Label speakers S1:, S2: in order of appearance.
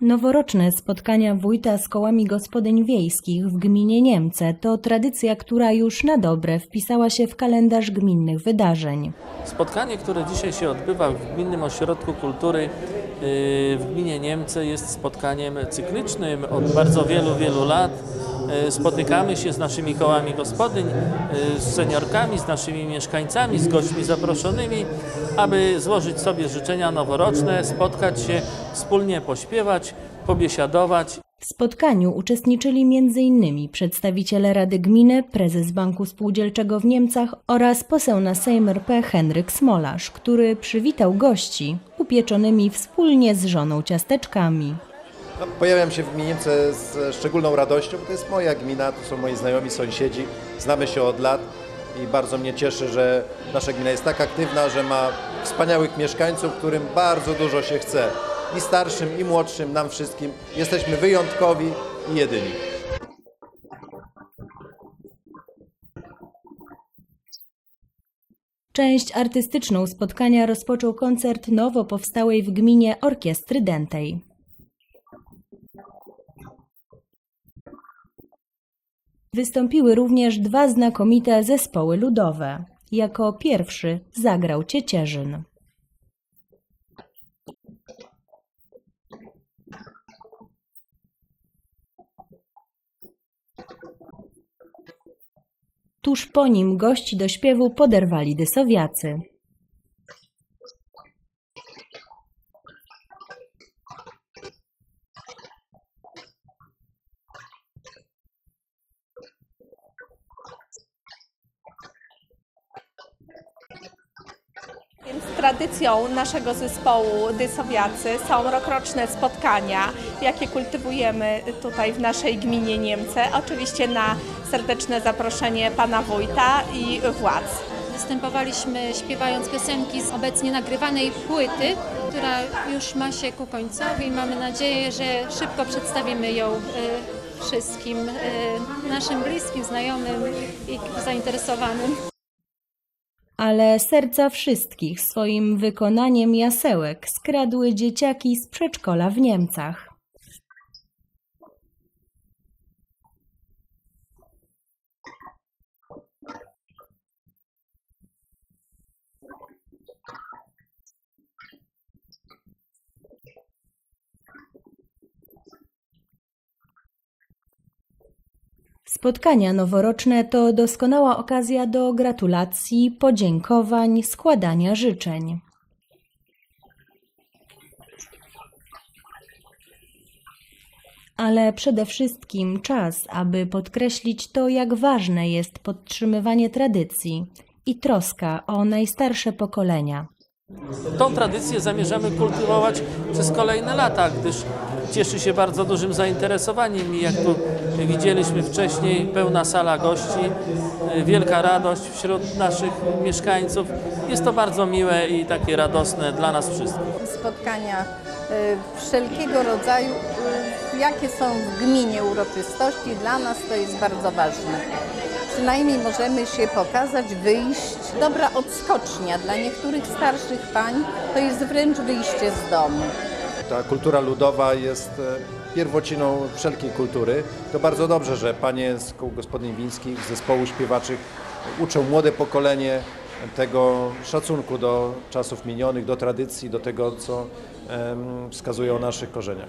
S1: Noworoczne spotkania wójta z kołami gospodyń wiejskich w gminie Niemce to tradycja, która już na dobre wpisała się w kalendarz gminnych wydarzeń.
S2: Spotkanie, które dzisiaj się odbywa w Gminnym Ośrodku Kultury yy, w gminie Niemce jest spotkaniem cyklicznym od bardzo wielu, wielu lat. Yy, Spotykamy się z naszymi kołami gospodyń, yy, z seniorkami, z naszymi mieszkańcami, z gośćmi zaproszonymi, aby złożyć sobie życzenia noworoczne, spotkać się, wspólnie pośpiewać, pobiesiadować
S1: W spotkaniu uczestniczyli m.in. przedstawiciele Rady Gminy, prezes Banku Spółdzielczego w Niemcach oraz poseł na Sejm RP Henryk Smolarz, który przywitał gości upieczonymi wspólnie z żoną ciasteczkami.
S3: No, pojawiam się w gminie Niemce z szczególną radością, bo to jest moja gmina, to są moi znajomi, sąsiedzi, znamy się od lat i bardzo mnie cieszy, że nasza gmina jest tak aktywna, że ma wspaniałych mieszkańców, którym bardzo dużo się chce. I starszym, i młodszym, nam wszystkim. Jesteśmy wyjątkowi i jedyni.
S1: Część artystyczną spotkania rozpoczął koncert nowo powstałej w gminie Orkiestry Dętej. Wystąpiły również dwa znakomite zespoły ludowe. Jako pierwszy zagrał Ciecierzyn. Tuż po nim gości do śpiewu poderwali dysowiacy.
S4: Tradycją naszego zespołu Dysowiacy są rokroczne spotkania, jakie kultywujemy tutaj w naszej gminie Niemce. Oczywiście na serdeczne zaproszenie pana wójta i władz.
S5: Występowaliśmy śpiewając piosenki z obecnie nagrywanej płyty, która już ma się ku końcowi. Mamy nadzieję, że szybko przedstawimy ją e, wszystkim e, naszym bliskim, znajomym i zainteresowanym.
S1: Ale serca wszystkich swoim wykonaniem jasełek skradły dzieciaki z przedszkola w Niemcach. Spotkania noworoczne to doskonała okazja do gratulacji, podziękowań, składania życzeń. Ale przede wszystkim czas, aby podkreślić to, jak ważne jest podtrzymywanie tradycji i troska o najstarsze pokolenia.
S2: Tą tradycję zamierzamy kultywować przez kolejne lata, gdyż cieszy się bardzo dużym zainteresowaniem i jak tu widzieliśmy wcześniej, pełna sala gości, wielka radość wśród naszych mieszkańców. Jest to bardzo miłe i takie radosne dla nas wszystkich.
S6: spotkania y, wszelkiego rodzaju, y, jakie są w gminie uroczystości. Dla nas to jest bardzo ważne. Przynajmniej możemy się pokazać, wyjść. Dobra odskocznia dla niektórych starszych pań to jest wręcz wyjście z domu.
S3: Ta kultura ludowa jest e, pierwociną wszelkiej kultury. To bardzo dobrze, że panie z kół gospodyń wiejskich, z zespołu śpiewaczych uczą młode pokolenie tego szacunku do czasów minionych, do tradycji, do tego, co wskazuje o naszych korzeniach.